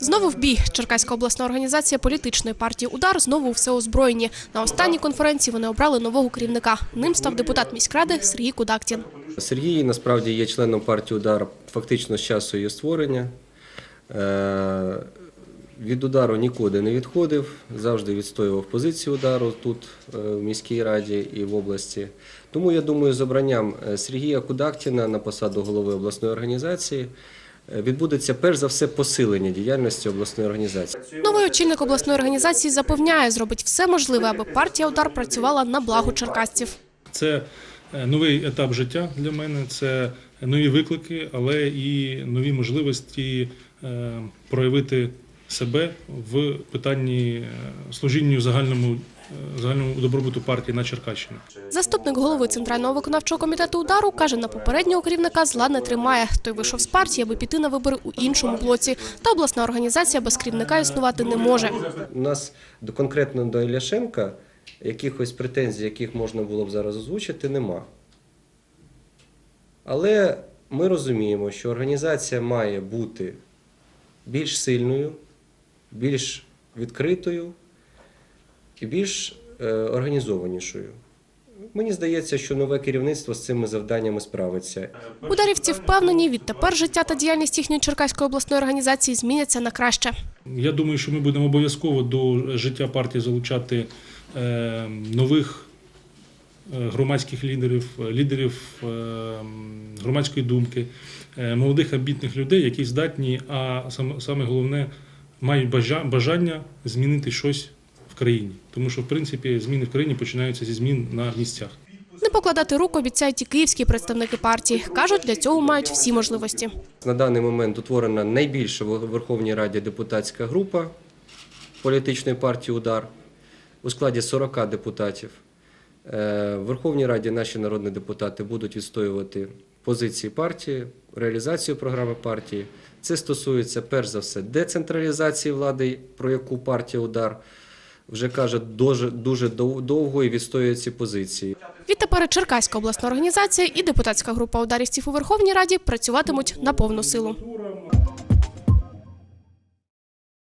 Знову в бій. Черкаська обласна організація політичної партії Удар знову у всеозброєнні. На останній конференції вони обрали нового керівника. Ним став депутат міськради Сергій Кудактін. Сергій насправді є членом партії Удар фактично з часу її створення. Е, Від удару нікуди не відходив, завжди відстоював позицію удару тут, е, в міській раді і в області. Тому я думаю, з обранням е, Сергія Кудактіна на посаду голови обласної організації відбудеться перш за все посилення діяльності обласної організації. Новий очільник обласної організації запевняє, зробить все можливе, аби партія Удар працювала на благо черкасців. Це е, новий етап життя для мене, це нові виклики, але і нові можливості е, проявити себе в питанні е, служінню загальному, е, загальному добробуту партії на Черкащині. Заступник голови центрального виконавчого комітету удару каже, на попереднього керівника зла не тримає. Той вийшов з партії, аби піти на вибори у іншому блоці. Та обласна організація без керівника існувати не може. У нас конкретно до Іляшенка якихось претензій, яких можна було б зараз озвучити, нема. Але ми розуміємо, що організація має бути більш сильною, більш відкритою і більш е, організованішою. Мені здається, що нове керівництво з цими завданнями справиться. Ударівці впевнені, відтепер життя та діяльність їхньої Черкаської обласної організації зміняться на краще. Я думаю, що ми будемо обов'язково до життя партії залучати е, нових е, громадських лідерів, е, лідерів е, громадської думки, е, молодих амбітних людей, які здатні, а саме, саме головне, мають бажа- бажання змінити щось країні. Тому що, в принципі, зміни в країні починаються зі змін на місцях. Не покладати рук обіцяють і київські представники партії. Кажуть, для цього мають всі можливості. На даний момент утворена найбільша в Верховній Раді депутатська група політичної партії Удар у складі 40 депутатів. Е, В Верховній Раді наші народні депутати будуть відстоювати позиції партії, реалізацію програми партії. Це стосується перш за все децентралізації влади, про яку партія Удар вже каже дуже, дуже дов- довго і відстоює ці позиції. Відтепер Черкаська обласна організація і депутатська група ударівців у Верховній Раді працюватимуть на повну силу.